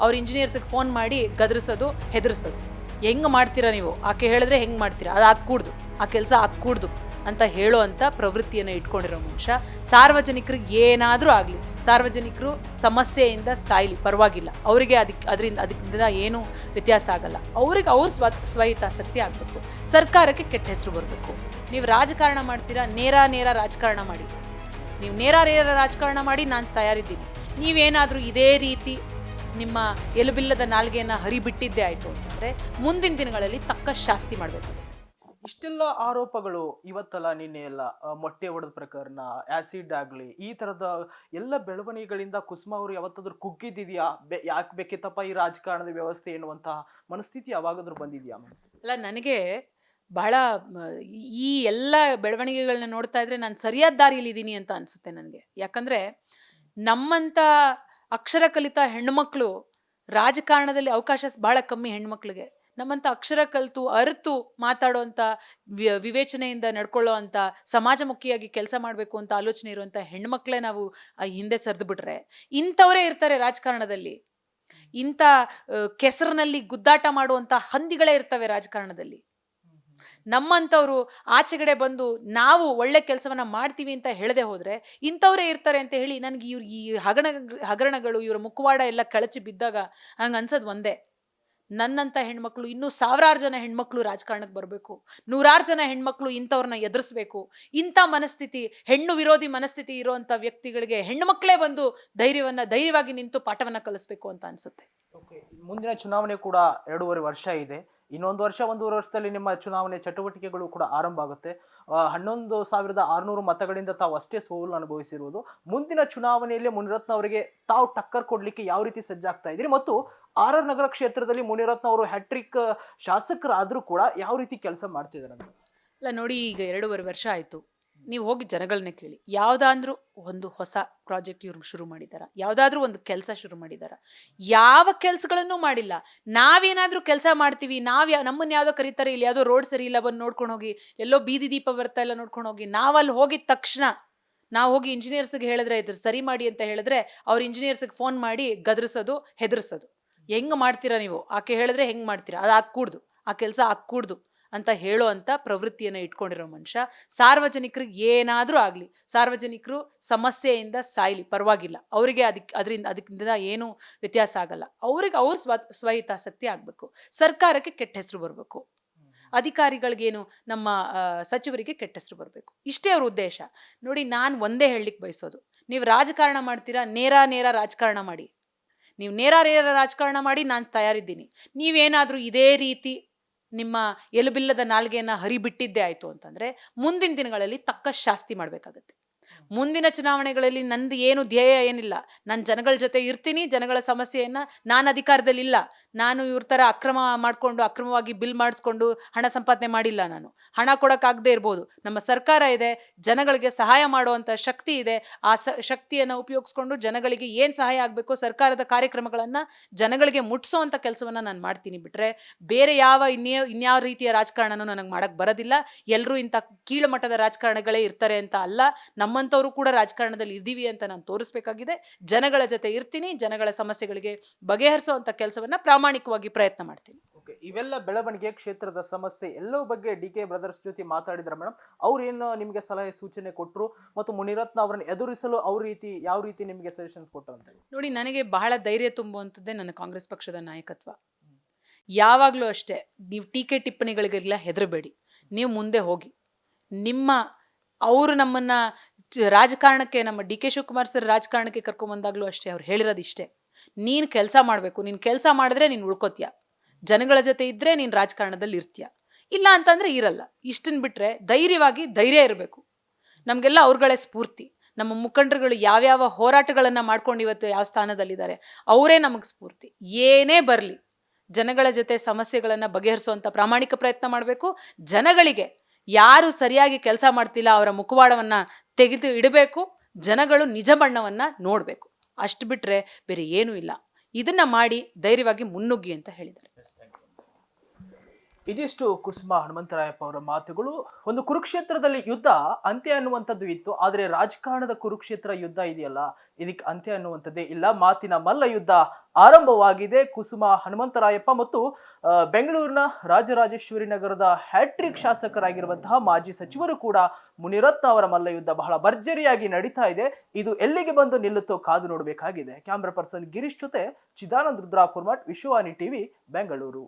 ಅವ್ರ ಇಂಜಿನಿಯರ್ಸಿಗೆ ಫೋನ್ ಮಾಡಿ ಗದರಿಸೋದು, ಹೆದರ್ಸೋದು. ಹೆಂಗೆ ಮಾಡ್ತೀರಾ ನೀವು? ಆಕೆ ಹೇಳಿದ್ರೆ ಹೆಂಗೆ ಮಾಡ್ತೀರಾ? ಅದು ಹಾಕ್ಕೂಡ್ದು ಆ ಕೆಲಸ ಹಾಕ್ಕೂಡ್ದು ಅಂತ ಹೇಳೋ ಅಂಥ ಪ್ರವೃತ್ತಿಯನ್ನು ಇಟ್ಕೊಂಡಿರೋ ಮನುಷ್ಯ ಸಾರ್ವಜನಿಕರಿಗೆ ಏನಾದರೂ ಆಗಲಿ, ಸಾರ್ವಜನಿಕರು ಸಮಸ್ಯೆಯಿಂದ ಸಾಯಲಿ, ಪರವಾಗಿಲ್ಲ. ಅವರಿಗೆ ಅದಕ್ಕೆ ಅದರಿಂದ, ಅದಕ್ಕಿಂತ ಏನೂ ವ್ಯತ್ಯಾಸ ಆಗಲ್ಲ. ಅವ್ರಿಗೆ ಅವ್ರ ಸ್ವ ಸ್ವಹಿತಾಸಕ್ತಿ ಆಗಬೇಕು. ಸರ್ಕಾರಕ್ಕೆ ಕೆಟ್ಟ ಹೆಸರು ಬರಬೇಕು. ನೀವು ರಾಜಕಾರಣ ಮಾಡ್ತೀರಾ? ನೇರ ನೇರ ರಾಜಕಾರಣ ಮಾಡಿ. ನೀವು ನೇರ ನೇರ ರಾಜಕಾರಣ ಮಾಡಿ ನಾನು ತಯಾರಿದ್ದೀನಿ. ನೀವೇನಾದರೂ ಇದೇ ರೀತಿ ನಿಮ್ಮ ಎಲುಬಿಲ್ಲದ ನಾಲ್ಗೆಯನ್ನು ಹರಿಬಿಟ್ಟಿದ್ದೇ ಆಯಿತು ಅಂತಂದರೆ ಮುಂದಿನ ದಿನಗಳಲ್ಲಿ ತಕ್ಕ ಶಾಸ್ತಿ ಮಾಡಬೇಕು. ಇಷ್ಟೆಲ್ಲ ಆರೋಪಗಳು ಇವತ್ತಲ್ಲ ನಿನ್ನೆ ಎಲ್ಲ ಮೊಟ್ಟೆ ಹೊಡೆದ ಪ್ರಕರಣ ಆ್ಯಸಿಡ್ ಆಗಲಿ ಈ ಥರದ ಎಲ್ಲ ಬೆಳವಣಿಗೆಗಳಿಂದ ಕುಸುಮ ಅವರು ಯಾವತ್ತಾದ್ರೂ ಕುಗ್ಗಿದ್ದಿದೆಯಾ? ಬೆ ಯಾಕೆ ಬೇಕಿತ್ತಪ್ಪ ಈ ರಾಜಕಾರಣದ ವ್ಯವಸ್ಥೆ ಎನ್ನುವಂತಹ ಮನಸ್ಥಿತಿ ಯಾವಾಗಾದ್ರೂ ಬಂದಿದೆಯಾ ಅಲ್ಲ ನನಗೆ ಬಹಳ ಈ ಎಲ್ಲ ಬೆಳವಣಿಗೆಗಳನ್ನ ನೋಡ್ತಾ ಇದ್ರೆ ನಾನು ಸರಿಯಾದ ದಾರಿಯಲ್ಲಿ ದಾರಿಯಲ್ಲಿದ್ದೀನಿ ಅಂತ ಅನಿಸುತ್ತೆ ನನಗೆ. ಯಾಕಂದರೆ ನಮ್ಮಂಥ ಅಕ್ಷರ ಕಲಿತ ಹೆಣ್ಮಕ್ಳು ರಾಜಕಾರಣದಲ್ಲಿ ಅವಕಾಶ ಬಹಳ ಕಮ್ಮಿ ಹೆಣ್ಮಕ್ಳಿಗೆ ನಮ್ಮಂಥ ಅಕ್ಷರ ಕಲಿತು, ಅರ್ತು ಮಾತಾಡೋವಂಥ ವಿವೇಚನೆಯಿಂದ ನಡ್ಕೊಳ್ಳೋ ಅಂಥ ಸಮಾಜಮುಖಿಯಾಗಿ ಕೆಲಸ ಮಾಡಬೇಕು ಅಂತ ಆಲೋಚನೆ ಇರುವಂಥ ಹೆಣ್ಮಕ್ಳೇ ನಾವು ಹಿಂದೆ ಸರಿದು ಬಿಟ್ರೆ, ಇಂಥವರೇ ಇರ್ತಾರೆ ರಾಜಕಾರಣದಲ್ಲಿ. ಇಂಥ ಕೆಸರಿನಲ್ಲಿ ಗುದ್ದಾಟ ಮಾಡುವಂಥ ಹಂದಿಗಳೇ ಇರ್ತವೆ ರಾಜಕಾರಣದಲ್ಲಿ. ನಮ್ಮಂಥವ್ರು ಆಚೆಗಡೆ ಬಂದು ನಾವು ಒಳ್ಳೆ ಕೆಲಸವನ್ನ ಮಾಡ್ತೀವಿ ಅಂತ ಹೇಳದೆ ಹೋದ್ರೆ ಇಂಥವರೇ ಇರ್ತಾರೆ ಅಂತ ಹೇಳಿ ನನಗೆ ಇವ್ರ ಈ ಹಗರಣ, ಹಗರಣಗಳು, ಇವರ ಮುಖವಾಡ ಎಲ್ಲ ಕಳಚಿ ಬಿದ್ದಾಗ ಹಂಗೆ ಅನ್ಸೋದು ಒಂದೇ. ನನ್ನಂಥ ಹೆಣ್ಮಕ್ಳು ಇನ್ನೂ ಸಾವಿರಾರು ಜನ ಹೆಣ್ಮಕ್ಳು ರಾಜಕಾರಣಕ್ಕೆ ಬರಬೇಕು. ನೂರಾರು ಜನ ಹೆಣ್ಮಕ್ಳು ಇಂಥವ್ರನ್ನ ಎದುರಿಸ್ಬೇಕು. ಇಂಥ ಮನಸ್ಥಿತಿ, ಹೆಣ್ಣು ವಿರೋಧಿ ಮನಸ್ಥಿತಿ ಇರುವಂಥ ವ್ಯಕ್ತಿಗಳಿಗೆ ಹೆಣ್ಮಕ್ಳೇ ಬಂದು ಧೈರ್ಯವನ್ನ, ಧೈರ್ಯವಾಗಿ ನಿಂತು ಪಾಠವನ್ನ ಕಲಿಸ್ಬೇಕು ಅಂತ ಅನ್ಸುತ್ತೆ. ಮುಂದಿನ ಚುನಾವಣೆ ಕೂಡ ಎರಡೂವರೆ ವರ್ಷ ಇದೆ. ಇನ್ನೊಂದು ವರ್ಷ, ಒಂದೂವರೆ ವರ್ಷದಲ್ಲಿ ನಿಮ್ಮ ಚುನಾವಣೆ ಚಟುವಟಿಕೆಗಳು ಕೂಡ ಆರಂಭ ಆಗುತ್ತೆ. ಹನ್ನೊಂದು ಸಾವಿರದ ಆರುನೂರು ಮತಗಳಿಂದ ತಾವು ಅಷ್ಟೇ ಸೋಲು ಅನುಭವಿಸಿರುವುದು. ಮುಂದಿನ ಚುನಾವಣೆಯಲ್ಲಿ ಮುನಿರತ್ನ ಅವರಿಗೆ ತಾವು ಟಕ್ಕರ್ ಕೊಡ್ಲಿಕ್ಕೆ ಯಾವ ರೀತಿ ಸಜ್ಜಾಗ್ತಾ ಇದ್ದೀರಿ? ಮತ್ತು ಆರ್ ಆರ್ ನಗರ ಕ್ಷೇತ್ರದಲ್ಲಿ ಮುನಿರತ್ನ ಅವರು ಹ್ಯಾಟ್ರಿಕ್, ಶಾಸಕರಾದರೂ ಕೂಡ ಯಾವ ರೀತಿ ಕೆಲಸ ಮಾಡ್ತಿದ್ದಾರೆ ಅಂತ? ಇಲ್ಲ, ನೋಡಿ ಈಗ ಎರಡೂವರೆ ವರ್ಷ ಆಯಿತು. ನೀವು ಹೋಗಿ ಜನಗಳನ್ನ ಕೇಳಿ. ಯಾವುದಾದ್ರೂ ಒಂದು ಹೊಸ ಪ್ರಾಜೆಕ್ಟ್ ಇವ್ರು ಶುರು ಮಾಡಿದಾರ, ಯಾವುದಾದ್ರೂ ಒಂದು ಕೆಲಸ ಶುರು ಮಾಡಿದಾರ. ಯಾವ ಕೆಲಸಗಳನ್ನು ಮಾಡಿಲ್ಲ. ನಾವೇನಾದ್ರೂ ಕೆಲಸ ಮಾಡ್ತೀವಿ ನಾವು ಯಾ ನಮ್ಮನ್ನ ಯಾವುದೋ ಕರೀತಾರೆ, ಇಲ್ಲಿ ಯಾವುದೋ ರೋಡ್ ಸರಿ ಇಲ್ಲ, ಬಂದು ನೋಡ್ಕೊಂಡು ಹೋಗಿ, ಎಲ್ಲೋ ಬೀದಿ ದೀಪ ಬರ್ತಾ ಇಲ್ಲ ನೋಡ್ಕೊಂಡು ಹೋಗಿ, ನಾವಲ್ಲಿ ಹೋಗಿದ ತಕ್ಷಣ ನಾವು ಹೋಗಿ ಇಂಜಿನಿಯರ್ಸ್ಗೆ ಹೇಳಿದ್ರೆ ಇದ್ರ ಸರಿ ಮಾಡಿ ಅಂತ ಹೇಳಿದ್ರೆ ಅವ್ರ ಇಂಜಿನಿಯರ್ಸ್ಗೆ ಫೋನ್ ಮಾಡಿ ಗದರಿಸೋದು, ಹೆದರ್ಸೋದು. ಹೆಂಗೆ ಮಾಡ್ತೀರಾ ನೀವು? ಆಕೆ ಹೇಳಿದ್ರೆ ಹೆಂಗೆ ಮಾಡ್ತೀರಾ? ಅದು ಹಾಕ್ಕೂಡ್ದು ಆ ಕೆಲಸ ಹಾಕ್ಕೂಡ್ದು ಅಂತ ಹೇಳೋ ಅಂತ ಪ್ರವೃತ್ತಿಯನ್ನು ಇಟ್ಕೊಂಡಿರೋ ಮನುಷ್ಯ. ಸಾರ್ವಜನಿಕರಿಗೆ ಏನಾದರೂ ಆಗಲಿ, ಸಾರ್ವಜನಿಕರು ಸಮಸ್ಯೆಯಿಂದ ಸಾಯ್ಲಿ, ಪರವಾಗಿಲ್ಲ. ಅವರಿಗೆ ಅದಕ್ಕೆ ಅದರಿಂದ, ಅದಕ್ಕಿಂತ ಏನೂ ವ್ಯತ್ಯಾಸ ಆಗಲ್ಲ. ಅವ್ರಿಗೆ ಅವ್ರ ಸ್ವ ಸ್ವಹಿತಾಸಕ್ತಿ ಆಗಬೇಕು. ಸರ್ಕಾರಕ್ಕೆ ಕೆಟ್ಟ ಹೆಸರು ಬರಬೇಕು. ಅಧಿಕಾರಿಗಳಿಗೇನು ನಮ್ಮ ಸಚಿವರಿಗೆ ಕೆಟ್ಟ ಹೆಸರು ಬರಬೇಕು. ಇಷ್ಟೇ ಅವ್ರ ಉದ್ದೇಶ. ನೋಡಿ, ನಾನು ಒಂದೇ ಹೇಳಲಿಕ್ಕೆ ಬಯಸೋದು. ನೀವು ರಾಜಕಾರಣ ಮಾಡ್ತೀರಾ, ನೇರ ನೇರ ರಾಜಕಾರಣ ಮಾಡಿ. ನೀವು ನೇರ ನೇರ ರಾಜಕಾರಣ ಮಾಡಿ ನಾನು ತಯಾರಿದ್ದೀನಿ. ನೀವೇನಾದರೂ ಇದೇ ರೀತಿ ನಿಮ್ಮ ಎಲುಬಿಲ್ಲದ ನಾಲ್ಗೆಯನ್ನು ಹರಿಬಿಟ್ಟಿದ್ದೇ ಆಯಿತು ಅಂತಂದರೆ ಮುಂದಿನ ದಿನಗಳಲ್ಲಿ ತಕ್ಕ ಶಾಸ್ತಿ ಮಾಡಬೇಕಾಗತ್ತೆ. ಮುಂದಿನ ಚುನಾವಣೆಗಳಲ್ಲಿ ನಂದು ಏನು ಧ್ಯೇಯ ಏನಿಲ್ಲ. ನಾನು ಜನಗಳ ಜೊತೆ ಇರ್ತೀನಿ, ಜನಗಳ ಸಮಸ್ಯೆಯನ್ನು ನಾನು ಅಧಿಕಾರದಲ್ಲಿಲ್ಲ. ನಾನು ಇವ್ರ ಥರ ಅಕ್ರಮ ಮಾಡಿಕೊಂಡು, ಅಕ್ರಮವಾಗಿ ಬಿಲ್ ಮಾಡಿಸ್ಕೊಂಡು ಹಣ ಸಂಪಾದನೆ ಮಾಡಿಲ್ಲ ನಾನು. ಹಣ ಕೊಡೋಕ್ಕಾಗದೇ ಇರ್ಬೋದು. ನಮ್ಮ ಸರ್ಕಾರ ಇದೆ, ಜನಗಳಿಗೆ ಸಹಾಯ ಮಾಡುವಂಥ ಶಕ್ತಿ ಇದೆ. ಆ ಸ, ಶಕ್ತಿಯನ್ನು ಉಪಯೋಗಿಸ್ಕೊಂಡು ಜನಗಳಿಗೆ ಏನು ಸಹಾಯ ಆಗಬೇಕು ಸರ್ಕಾರದ ಕಾರ್ಯಕ್ರಮಗಳನ್ನು ಜನಗಳಿಗೆ ಮುಟ್ಟಿಸೋ ಅಂಥ ಕೆಲಸವನ್ನು ನಾನು ಮಾಡ್ತೀನಿ ಬಿಟ್ಟರೆ ಬೇರೆ ಯಾವ ಇನ್ಯಾ, ಇನ್ಯಾವ ರೀತಿಯ ರಾಜಕಾರಣನೂ ನನಗೆ ಮಾಡೋಕ್ಕೆ ಬರೋದಿಲ್ಲ. ಎಲ್ಲರೂ ಇಂಥ ಕೀಳು ಮಟ್ಟದ ರಾಜಕಾರಣಗಳೇ ಇರ್ತಾರೆ ಅಂತ ಅಲ್ಲ. ನಮ್ಮಂಥವ್ರು ಕೂಡ ರಾಜಕಾರಣದಲ್ಲಿ ಇದ್ದೀವಿ ಅಂತ ನಾನು ತೋರಿಸ್ಬೇಕಾಗಿದೆ. ಜನಗಳ ಜೊತೆ ಇರ್ತೀನಿ ಜನಗಳ ಸಮಸ್ಯೆಗಳಿಗೆ ಬಗೆಹರಿಸುವಂಥ ಕೆಲಸವನ್ನು ಪ್ರಾಮಾಣಿಕವಾಗಿ ಪ್ರಯತ್ನ ಮಾಡ್ತೀನಿ. ಓಕೆ ಇವೆಲ್ಲ ಬೆಳವಣಿಗೆ ಕ್ಷೇತ್ರದ ಸಮಸ್ಯೆ ಎಲ್ಲವೂ ಬಗ್ಗೆ ಡಿ ಕೆ ಬ್ರದರ್ಸ್ ಜೊತೆ ಮಾತಾಡಿದ್ರ ಮೇಡಮ್ ಅವ್ರು ಏನು ನಿಮಗೆ ಸಲಹೆ ಸೂಚನೆ ಕೊಟ್ಟರು ಮತ್ತು ಮುನಿರತ್ನ ಅವರನ್ನು ಎದುರಿಸಲು ಅವ್ರ ರೀತಿ ಯಾವ ರೀತಿ ನಿಮಗೆ ಸಜೆಷನ್ಸ್ ಕೊಟ್ಟರು ಅಂತ ಹೇಳಿ. ನೋಡಿ ನನಗೆ ಬಹಳ ಧೈರ್ಯ ತುಂಬುವಂಥದ್ದೇ ನನ್ನ ಕಾಂಗ್ರೆಸ್ ಪಕ್ಷದ ನಾಯಕತ್ವ. ಯಾವಾಗಲೂ ಅಷ್ಟೇ ನೀವು ಟೀಕೆ ಟಿಪ್ಪಣಿಗಳಿಗೆಲ್ಲ ಹೆದರಬೇಡಿ. ನೀವು ಮುಂದೆ ಹೋಗಿ. ನಿಮ್ಮ ಅವರು ನಮ್ಮನ್ನ ರಾಜಕಾರಣಕ್ಕೆ ನಮ್ಮ ಡಿ ಕೆ ಶಿವಕುಮಾರ್ ಸರ್ ರಾಜಕಾರಣಕ್ಕೆ ಕರ್ಕೊಂಬಂದಾಗಲೂ ಅಷ್ಟೇ, ಅವ್ರು ಹೇಳಿರೋದು ಇಷ್ಟೇ. ನೀನು ಕೆಲಸ ಮಾಡಬೇಕು, ನೀನು ಕೆಲಸ ಮಾಡಿದ್ರೆ ನೀನು ಉಳ್ಕೋತೀಯ. ಜನಗಳ ಜೊತೆ ಇದ್ದರೆ ನೀನು ರಾಜಕಾರಣದಲ್ಲಿ ಇರ್ತೀಯ. ಇಲ್ಲ ಅಂತಂದರೆ ಇರಲ್ಲ. ಇಷ್ಟನ್ನು ಬಿಟ್ಟರೆ ಧೈರ್ಯವಾಗಿ ಧೈರ್ಯ ಇರಬೇಕು. ನಮಗೆಲ್ಲ ಅವ್ರುಗಳೇ ಸ್ಫೂರ್ತಿ. ನಮ್ಮ ಮುಖಂಡರುಗಳು ಯಾವ್ಯಾವ ಹೋರಾಟಗಳನ್ನು ಮಾಡ್ಕೊಂಡು ಇವತ್ತು ಯಾವ ಸ್ಥಾನದಲ್ಲಿದ್ದಾರೆ, ಅವರೇ ನಮಗೆ ಸ್ಫೂರ್ತಿ. ಏನೇ ಬರಲಿ, ಜನಗಳ ಜೊತೆ ಸಮಸ್ಯೆಗಳನ್ನು ಬಗೆಹರಿಸುವಂಥ ಪ್ರಾಮಾಣಿಕ ಪ್ರಯತ್ನ ಮಾಡಬೇಕು, ಜನಗಳಿಗೆ ಯಾರು ಸರಿಯಾಗಿ ಕೆಲಸ ಮಾಡ್ತಿಲ್ಲ ಅವರ ಮುಖವಾಡವನ್ನ ತೆಗೆದು ಇಡಬೇಕು, ಜನಗಳು ನಿಜ ಬಣ್ಣವನ್ನ ನೋಡಬೇಕು. ಅಷ್ಟು ಬಿಟ್ಟರೆ ಬೇರೆ ಏನೂ ಇಲ್ಲ. ಇದನ್ನು ಮಾಡಿ ಧೈರ್ಯವಾಗಿ ಮುನ್ನುಗ್ಗಿ ಅಂತ ಹೇಳಿದ್ದಾರೆ. ಇದಿಷ್ಟು ಕುಸುಮ ಹನುಮಂತರಾಯಪ್ಪ ಅವರ ಮಾತುಗಳು. ಒಂದು ಕುರುಕ್ಷೇತ್ರದಲ್ಲಿ ಯುದ್ಧ ಅಂತ್ಯ ಅನ್ನುವಂಥದ್ದು ಇತ್ತು. ಆದರೆ ರಾಜಕಾರಣದ ಕುರುಕ್ಷೇತ್ರ ಯುದ್ಧ ಇದೆಯಲ್ಲ? ಇದಕ್ಕೆ ಅಂತ್ಯ ಅನ್ನುವಂಥದ್ದೇ ಇಲ್ಲ. ಮಾತಿನ ಮಲ್ಲ ಯುದ್ಧ ಆರಂಭವಾಗಿದೆ. ಕುಸುಮ ಹನುಮಂತರಾಯಪ್ಪ ಮತ್ತು ಬೆಂಗಳೂರಿನ ರಾಜರಾಜೇಶ್ವರಿ ನಗರದ ಹ್ಯಾಟ್ರಿಕ್ ಶಾಸಕರಾಗಿರುವಂತಹ ಮಾಜಿ ಸಚಿವರು ಕೂಡ ಮುನಿರತ್ನ ಅವರ ಮಲ್ಲ ಯುದ್ಧ ಬಹಳ ಭರ್ಜರಿಯಾಗಿ ನಡೀತಾ ಇದೆ. ಇದು ಎಲ್ಲಿಗೆ ಬಂದು ನಿಲ್ಲುತ್ತೋ ಕಾದು ನೋಡಬೇಕಾಗಿದೆ. ಕ್ಯಾಮ್ರಾ ಪರ್ಸನ್ ಗಿರೀಶ್ ಜೊತೆ ಚಿದಾನಂದ್ ರುದ್ರಾಪುರ್ಮಠ್ ವಿಶ್ವವಾಣಿ ಟಿವಿ, ಬೆಂಗಳೂರು.